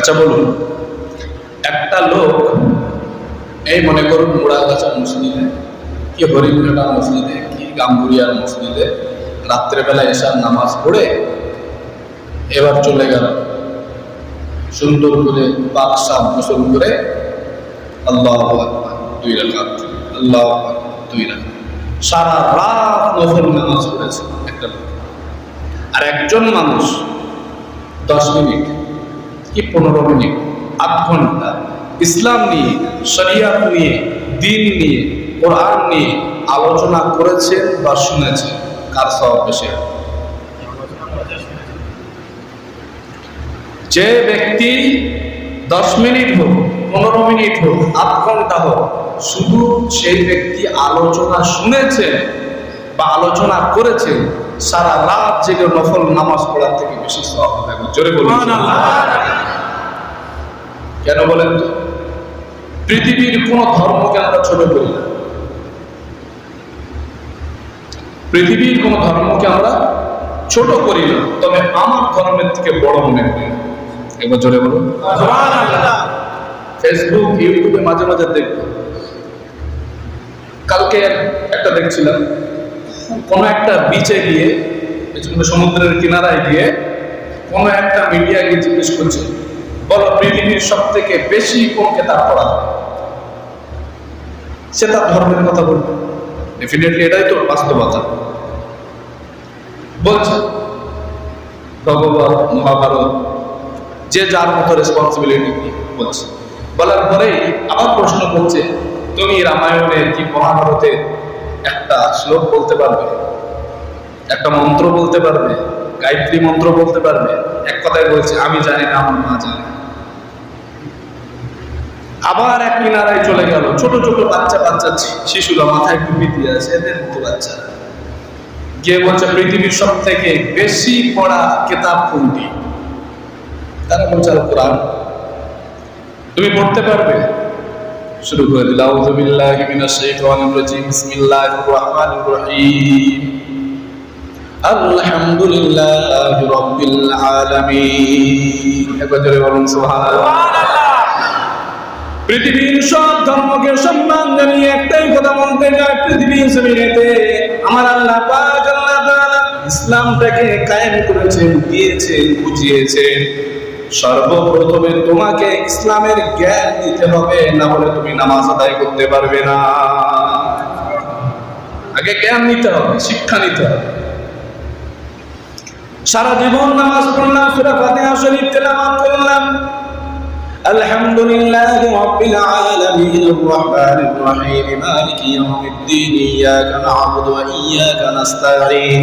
আচ্ছা বলুন, একটা লোক এই মনে করুন মুড়াগাছা মসজিদে কি হরিণঘাটা মসজিদে কি গাম্বুরিয়ার মসজিদে রাত্রেবেলা এসার নামাজ পড়ে এবার চলে গেল। সুন্দর করে পাক সাপ গোসল করে আল্লাহ দুই রাকাত, আল্লাহ দুই রাকাত। সারা রাত নফল নামাজ পড়েছে একটা লোক। আর একজন মানুষ দশ মিনিট কি পনেরো মিনিট? আধ ঘণ্টা। ইসলাম নিয়ে, শরিয়াত নিয়ে, দিন নিয়ে, কোরআন নিয়ে আলোচনা করেছেন বা শুনেছেন? কার সব বেশি? যে ব্যক্তি দশ মিনিট হোক, পনেরো মিনিট হোক, আধ ঘণ্টা হোক, শুধু সেই ব্যক্তি আলোচনা শুনেছেন বা আলোচনা করেছেন সারা রাত জেগে নফল নামাজ পড়ার থেকে বেশি সব জোরে বলুন। কেন বলেন তো? পৃথিবীর কোন ধর্মকে আমরা ছোট করি না। পৃথিবীর কোন ধর্মকে আমরা ছোট করি না তবে আমার ধর্মের থেকে বড় মনে করি। না। একবার জোরে বলুন। ফেসবুক ইউটিউবে মাঝে মাঝে দেখব। কালকে একটা দেখছিলাম কোন একটা বিচে গিয়ে সমুদ্রের কিনারায় গিয়ে, কোন একটা মিডিয়াকে জিজ্ঞেস করছে, বলো পৃথিবীর সব থেকে বেশি কোন কেতাব পড়া সে তার ধর্মের কথা বলবে। ডেফিনেটলি এটাই তো বাস্তবতা। বলছে ভগবত মহাভারত, যে যার মতো রেসপন্সিবিলিটি বলছে। বলার পরেই আবার প্রশ্ন করছে, তুমি রামায়ণের কি মহাভারতের একটা শ্লোক বলতে পারবে, একটা মন্ত্র বলতে পারবে, গায়ত্রী মন্ত্র বলতে পারবে, এক কথায় বলছে, আমি জানি না, আমার মা জানে আবার এক কিনারায় চলে গেল, ছোট ছোট বাচ্চা বাচ্চা শিশুরা মাথায় টুপি দিয়ে আছে এদের মতো বাচ্চা। গিয়ে বলছে, পৃথিবীর সব থেকে বেশি পড়া কেতাব কোনটি? তারা বলছে কোরআন তুমি পড়তে পারবে শুরু করে দিল রহিম। পৃথিবীর সব ধর্মকে সম্মান জানিয়ে একটাই কথা বলতে চায় পৃথিবীর জমিনেতে আমার আল্লাহ আল্লাহ ইসলামটাকে কায়েম করেছেন, দিয়েছেন, বুঝিয়েছেন। সর্বপ্রথমে তোমাকে ইসলামের জ্ঞান দিতে হবে, না বলে তুমি নামাজ আদায় করতে পারবে না। আগে জ্ঞান নিতে হবে, শিক্ষা নিতে হবে। সারা জীবন নামাজ পড়লাম, সুরা ফাতিহা শরীফ তেলাওয়াত করলাম। আলহামদুলিল্লাহি রাব্বিল আলামিন আর-রাহমানির রাহিম, মালিকি ইয়াউমিদ্দিন, ইয়াকা না'বুদু ওয়া ইয়াকা নাস্তাঈন।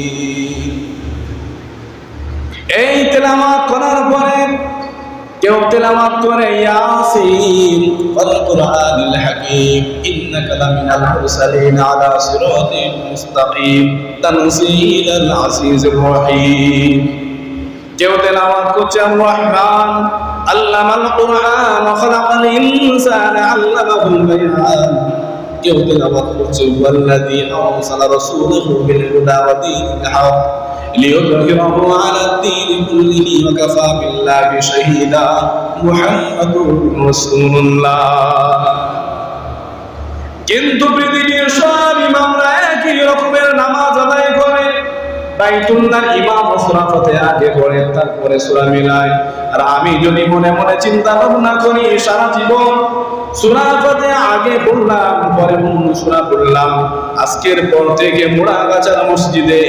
তেলাওয়াত করে, ইয়াসিন ওয়াল কুরআনিল হাকীম, ইন্নাকা লামিনাল মুরসালিন আলা সিরাতিন মুস্তাকিম, তানসীলাল আজিজির রহিম। কেউ তেলাওয়াত করছে আর রহমান, আল্লামাল কুরআন, খালাকাল ইনসানা, আল্লামাহুল বায়ান। কেউ তেলাওয়াত করছে ওয়াল্লাযী আরসালা রাসূলাহু বিল হুদা ওয়া দীনিল হক। ليظهره على الدين كله وكفى بالله شهيدا محمد رسول الله কিন্তু পৃথিবীর সব ইমামরা একই রকমের নামাজ আদায় করে বাইতুল্লাহ ইমাম সূরা ফাতিহা আগে পড়ে, তারপরে সূরা মিলায়। আর আমি যদি মনে মনে চিন্তা ভাবনা করি, সারা জীবন সূরা ফাতিহা আগে পড়লাম, পরে অন্য সূরা পড়লাম। আজকের পর থেকে মসজিদে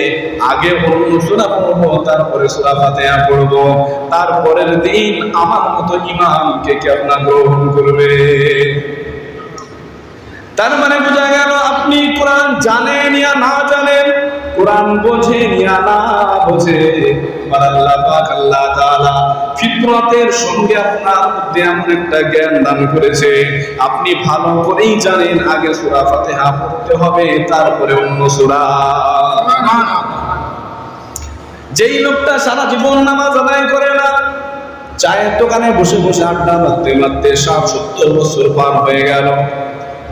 আগে অন্য পড়ব, তারপরে সূরা ফাতিহা পড়ব। তারপরের দিন আমার মতো ইমামকে কে আপনার গ্রহণ করবে? তার মানে বোঝা গেল, আপনি কোরআন জানেন না জানেন কোরআন বোঝে আমার আল্লাহ পাক, আল্লাহ তাআলা ফিতরাতের সঙ্গে আপনার মধ্যে এমন একটা জ্ঞান দান করেছে। আপনি ভালো করেই জানেন, আগে সূরা ফাতিহা পড়তে হবে, তারপরে অন্য সূরা। যেই লোকটা সারা জীবন নামাজ আদায় করে না, চায়ের দোকানে বসে বসে আড্ডা মারতে মারতে ষাট সত্তর বছর পার হয়ে গেল।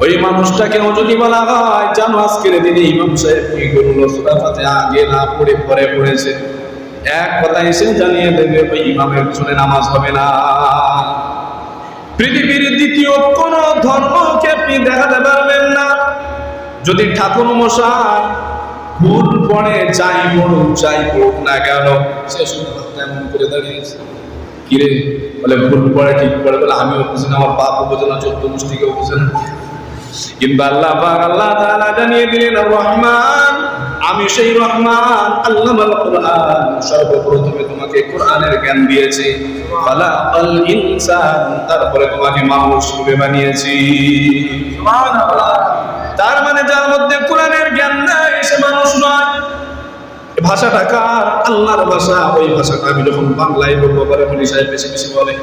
ওই মানুষটাকেও যদি বলা হয়, জানো আজকের দিনে ইমাম সাহেব কি করল? সুরাফাতে আগে না পড়ে, পরে পড়েছে। এক কথা এসে জানিয়ে দেবে, ওই ইমামের পিছনে নামাজ হবে না। পৃথিবীর দ্বিতীয় কোন ধর্মকে আপনি দেখাতে পারবেন না। যদি ঠাকুর মশাই ভুল পড়ে, যাই পড়ুক যাই পড়ুক না কেন, সে শুধু তেমন করে দাঁড়িয়েছে। কিরে? বলে, ভুল পড়ে, ঠিক পড়ে, বলে, আমিও বুঝি না, আমার বাপও বোঝে না, চোদ্দ গোষ্ঠীকেও বুঝে না। কিন্তু আল্লাহ পাক আল্লাহ তাআলা জানিয়ে দিলেন, রহমান, আমি সেই রহমান আল্লামাল কোরআন, সর্বপ্রথমে তোমাকে কোরআনের জ্ঞান দিয়েছি। খালাকাল ইনসান, তারপরে তোমাকে মানুষ রূপে বানিয়েছি। তার মানে যার মধ্যে কোরআনের জ্ঞান নাই, সে মানুষ নয়। ভাষাটা কার? আল্লাহর ভাষা। ওই ভাষাটা আমি যখন বাংলায় বলব, পরে পুলিশ সাহেব বেশি বেশি বলে।